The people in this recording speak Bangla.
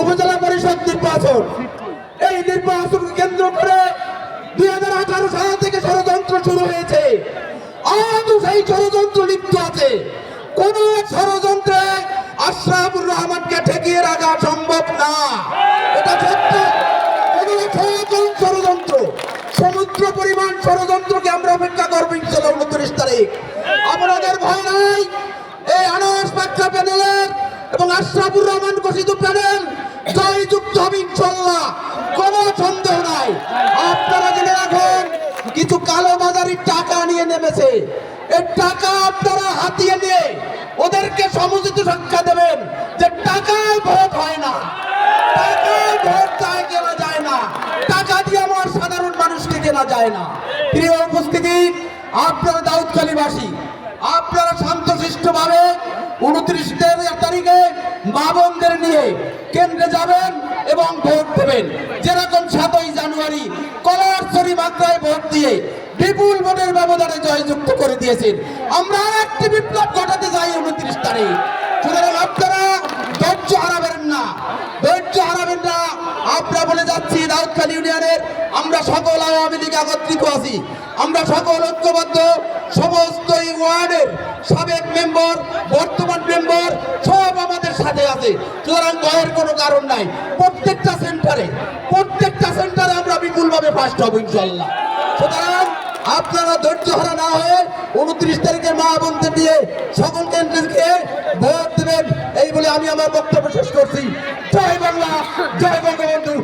উপজেলা পরিষদ নির্বাচন। এই নির্বাচনকে কেন্দ্র করে দুই হাজার আঠারো সাল থেকে ষড়যন্ত্র শুরু হয়েছে। আজও সেই ষড়যন্ত্র লিপ্ত আছে। কোন ষড়যন্ত্রে আশরাফুর রহমানকে ঠেকিয়ে রাখা সম্ভব না। এটা সত্য। ষড়যন্ত্র, সমুদ্র পরিমাণ ষড়যন্ত্রকে আমরা অপেক্ষা করব ইনশাল্লাহ উনত্রিশ তারিখ। আপনাদের ভয় নাই। এই আনারস বাচ্চা প্যানেলের এবং আশরাফুর রহমান ঘোষিত প্যানেল জয়যুক্ত হবে ইনশাল্লাহ কোনো সন্দেহ নাই আপনারা জেনে রাখুন কিছু কালো বাজারির টাকা নিয়ে নেমেছে। এই টাকা আপনারা হাতিয়ে নিয়ে ওদেরকে সমুচিত সংখ্যা দেবেন যে টাকায় ভোট হয় না। টাকায় ভোট চায় কেনা যায় না। টাকা দিয়ে আমার সাধারণ মানুষকে কেনা যায় না। প্রিয় উপস্থিতি, আপনারা দাউদকালীবাসী, আপনারা শান্তশিষ্ট ভাবে উনত্রিশ তারিখে মা নিয়ে কেন্দ্রে যাবেন এবং ভোট দেবেন। যেরকম সাতই জানুয়ারি কলারছড়ি মাত্রায় ভোট দিয়ে বিপুল ভোটের ব্যবধানে জয়যুক্ত করে দিয়েছেন। আমরা একটি বিপ্লব ঘটাতে যাই উনত্রিশ তারিখ। সুতরাং আপনারা ধৈর্য হারাবেন না। ধৈর্য হারাবেন না। আমরা বলে যাচ্ছি দাউদখালী ইউনিয়নের আমরা সকল আওয়ামী লীগ একত্রিত আছি। আমরা সকল ঐক্যবদ্ধ, সমস্ত ওয়ার্ডের সাবেক মেম্বার, বর্তমান মেম্বার সব আমাদের সাথে আছে। সুতরাং ভয়ের কোনো কারণ নাই। প্রত্যেকটা সেন্টারে প্রত্যেকটা সেন্টারে আমরা বিপুলভাবে ফার্স্ট হব ইনশাল্লাহ সুতরাং আপনারা ধৈর্য হারা না হয়ে উনত্রিশ তারিখে মা বোনদের দিয়ে সকল কেন্দ্রকে ভোট দেবেন। এই বলে আমি আমার বক্তব্য শেষ করছি। জয় বাংলা, জয় বঙ্গবন্ধু।